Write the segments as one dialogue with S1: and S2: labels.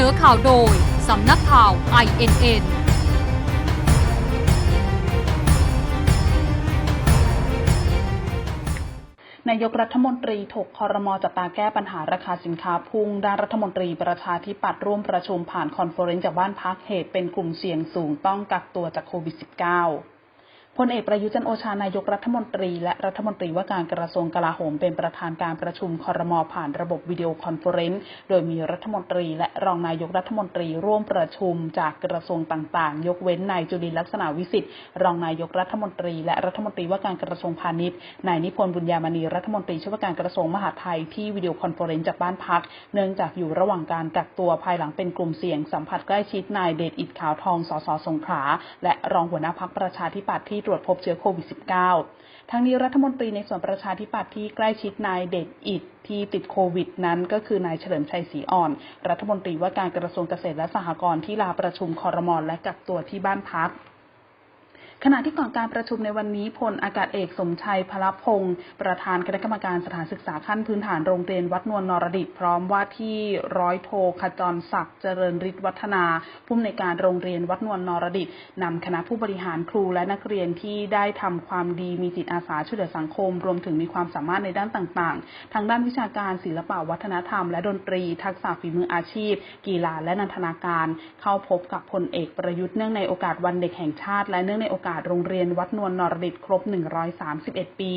S1: นอข่าวโดย สำนักข่าว INN
S2: นายกรัฐมนตรีถกคอรมอจับตาแก้ปัญหาราคาสินค้าพุ่ง ด้านรัฐมนตรีประชาธิปัตย์ร่วมประชุมผ่านคอนเฟอเรนซ์จากบ้านพักเหตุเป็นกลุ่มเสี่ยงสูงต้องกักตัวจากโควิด -19 พลเอกประยุจันโอชานายกรัฐมนตรี และรัฐมนตรีว่าการกระทรวงกลาโหมเป็นประธานการประชุมคอรมอผ่านระบบวิดีโอคอนเฟอเรนซ์โดยมีรัฐมนตรี และรองนายกรัฐมนตรีร่วมประชุมจากกระทรวงต่างๆ ยกเว้นนายจุลินลักษณะวิสิทธิ์รองนายกรัฐมนตรี และรัฐมนตรีว่าการกระทรวงพาณิชย์นายนิพนธ์บุญญามณีรัฐมนตรีช่วยว่าการกระทรวงมหาดไทยที่วิดีโอคอนเฟอเรนซ์จากบ้านพัก เนื่องจากอยู่ระหว่างการกักตัวภายหลังเป็นกลุ่มเสี่ยงสัมผัสใกล้ชิดนายเดชอิดขาวทองสสสงขลาและรองหัวหน้าพักประชาธิปัตย์ที่ตรวจพบเชื้อโควิด -19 ทั้งนี้รัฐมนตรีในส่วนประชาธิปัตย์ที่ใกล้ชิดนายเดชอิดที่ติดโควิดนั้นก็คือนายเฉลิมชัยศรีอ่อน รัฐมนตรีว่าการกระทรวงเกษตรและสหกรณ์ที่ลาประชุมคอรมอและกักตัวที่บ้านพัก ขณะที่ก่อนการประชุมในวันนี้พลอากาศเอกสมชัยพลพงศ์ประธานคณะกรรมการสถานศึกษาขั้นพื้นฐานโรงเรียนวัดนวลนรดิตพร้อมว่าที่ร้อยโทขจรศักดิ์เจริญฤทธิวัฒนาผู้อำนวยการโรงเรียนวัดนวลนรดิตนำคณะผู้บริหารครูและนักเรียนที่ได้ทำความดีมีจิตอาสาช่วยเหลือสังคม รวมถึงมีความสามารถในด้านต่างๆ ทางด้านวิชาการศิลปวัฒนธรรมและดนตรี ทักษะฝีมืออาชีพ กีฬาและนันทนาการ เข้าพบกับพลเอกประยุทธ์เนื่องในโอกาสวันเด็กแห่งชาติ และเนื่องในโอกาสโรงเรียนวัดนวลนรดิตครบ 131 ปี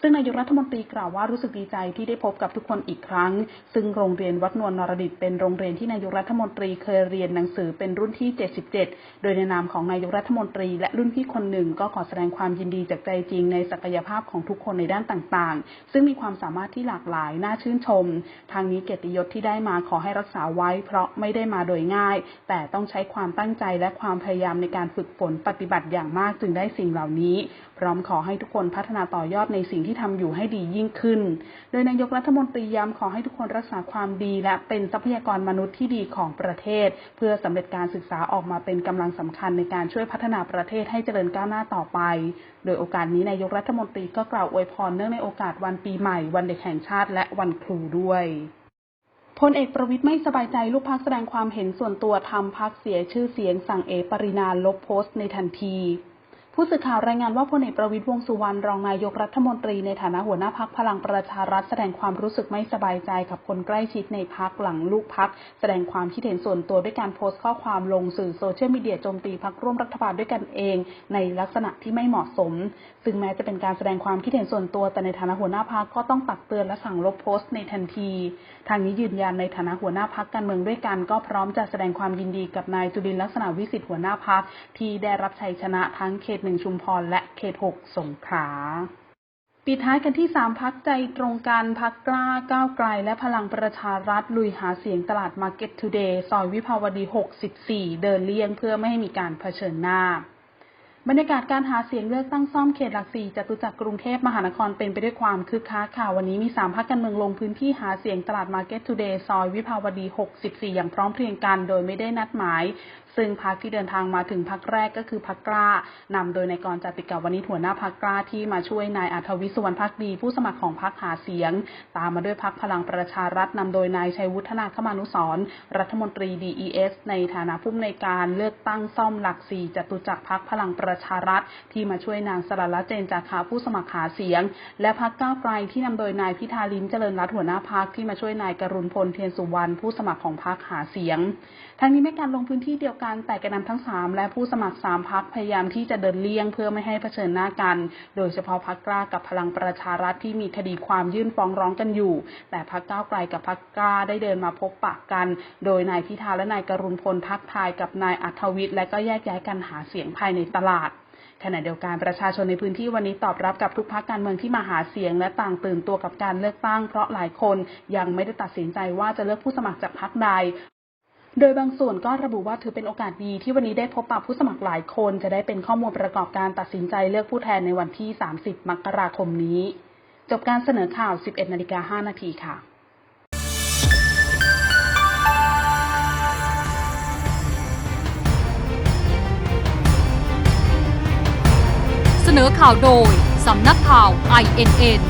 S2: ซึ่งนายกรัฐมนตรีกล่าวว่ารู้สึกดีใจที่ได้พบกับทุกคนอีกครั้ง ซึ่งโรงเรียนวัดนวลนรดิตเป็นโรงเรียนที่นายกรัฐมนตรีเคยเรียนหนังสือเป็นรุ่นที่ 77 โดยในนามของนายกรัฐมนตรี และรุ่นพี่คนหนึ่งก็ขอแสดงความยินดีจากใจจริงในศักยภาพของทุกคนในด้านต่างๆ ซึ่งมีความสามารถที่หลากหลายน่าชื่นชม ทางนี้เกียรติยศที่ได้มาขอให้รักษาไว้ เพราะไม่ได้มาโดยง่าย แต่ต้องใช้ความตั้งใจและความพยายามในการฝึกฝนปฏิบัติอย่างมากจึงได้สิ่งเหล่านี้ พร้อมขอให้ทุกคนพัฒนาต่อยอดในสิ่งที่ทำอยู่ให้ดียิ่งขึ้น โดยนายกรัฐมนตรีย้ำขอให้ทุกคนรักษาความดีและเป็นทรัพยากรมนุษย์ที่ดีของประเทศ เพื่อสำเร็จการศึกษาออกมาเป็นกำลังสำคัญในการช่วยพัฒนาประเทศให้เจริญก้าวหน้าต่อไป โดยโอกาสนี้นายกรัฐมนตรีก็กล่าวอวยพรเนื่องในโอกาสวันปีใหม่ วันเด็กแห่งชาติ และวันครูด้วยพลเอกประวิตยไม่สบายใจลูกพักแสดงความเห็นส่วนตัวทำพักเสียชื่อเสียงสั่งเอปรินาลบโพสต์ในทันที ผู้สื่อข่าวรายงานว่าพลเอกประวิตยวงสุวรรณรองนายกรัฐมนตรีในฐานะหัวหน้าพักพลังประชารัฐแสดงความรู้สึกไม่สบายใจกับคนใกล้ชิดในพักหลังลูกพัก แสดงความคิดเห็นส่วนตัวด้วยการโพสต์ข้อความลงสื่อโซเชียลมีเดียโจมตีพักร่วมรัฐบาลด้วยกันเอง ในลักษณะที่ไม่เหมาะสม ซึ่งแม้จะเป็นการแสดงความคิดเห็นส่วนตัวแต่ในฐานะหัวหน้าพักก็ต้องตักเตือนและสั่งลบโพสต์ในทันที ทางนี้ยืนยันในฐานะหัวหน้าพักการเมืองด้วยกัน ก็พร้อมจะแสดงความยินดีกับนายจุลินลักษณะวิสิทธิ์หัวหน้าพักที่ได้รับชัยชนะทั้งเขตหนึ่งชุมพรและเขตหกสงขลาปิดท้ายกันที่3พักใจตรงกันพักกล้าก้าวไกล และพลังประชารัฐลุยหาเสียงตลาด Market Today ซอยวิภาวดี 64 เดินเลี่ยงเพื่อไม่ให้มีการเผชิญหน้า บรรยากาศการหาเสียงเลือกตั้งซ่อมเขตหลักสี่จตุจักรกรุงเทพมหานครเป็นไปด้วยความคึกคักค่ะวันนี้มี3พักการเมืองลงพื้นที่หาเสียงตลาด Market Today ซอยวิภาวดี 64 อย่างพร้อมเพรียงกัน โดยไม่ได้นัดหมายซึ่งพักที่เดินทางมาถึงพักแรกก็คือพักกล้านำโดยนายกรจติกาวนิชหัวหน้าพักกล้าที่มาช่วยนายอัธวิศสุวรรณพักดี ผู้สมัครของพักหาเสียง ตามมาด้วยพักพลังประชารัฐนำโดยนายชัยวุฒนาคมานุสรรัฐมนตรี DES ในฐานะผู้อำนวยการเลือกตั้งซ่อมหลักสี่จตุจักรพักพลังประชารัฐ ที่มาช่วยนางสรรัตน์เจนจาคาผู้สมัครหาเสียง และพักก้าวไกลที่นำโดยนายพิธาลิมเจริญรัตหัวหน้าพักที่มาช่วยนายกรุณพลเทียนสุวรรณผู้สมัครของพักหาเสียงทั้งนี้ไม่การลงพื้นที่เดียวกันแต่แกนนำทั้ง 3 และผู้สมัคร 3พักพยายามที่จะเดินเลี่ยงเพื่อไม่ให้เผชิญหน้ากัน โดยเฉพาะพักกล้ากับพลังประชารัฐที่มีคดีความยื่นฟ้องร้องกันอยู่ แต่พักก้าวไกลกับพักกล้าได้เดินมาพบปะกัน โดยนายพิธาและนายกรุณพลทักทายกับนายอัธวิทย์และก็แยกย้ายกันหาเสียงภายในตลาดขณะเดียวกันประชาชนในพื้นที่วันนี้ตอบรับกับทุกพักการเมืองที่มาหาเสียง และต่างตื่นตัวกับการเลือกตั้งเพราะหลายคนยังไม่ได้ตัดสินใจว่าจะเลือกผู้สมัครจากพักใด โดยบางส่วนก็ระบุว่าถือเป็นโอกาสดีที่วันนี้ได้พบปะผู้สมัครหลายคน จะได้เป็นข้อมูลประกอบการตัดสินใจเลือกผู้แทนในวันที่ 30 มกราคมนี้ จบการเสนอข่าว 11 นาฬิกา 5 นาทีค่ะ
S1: เสนอข่าวโดย สำนักข่าว INN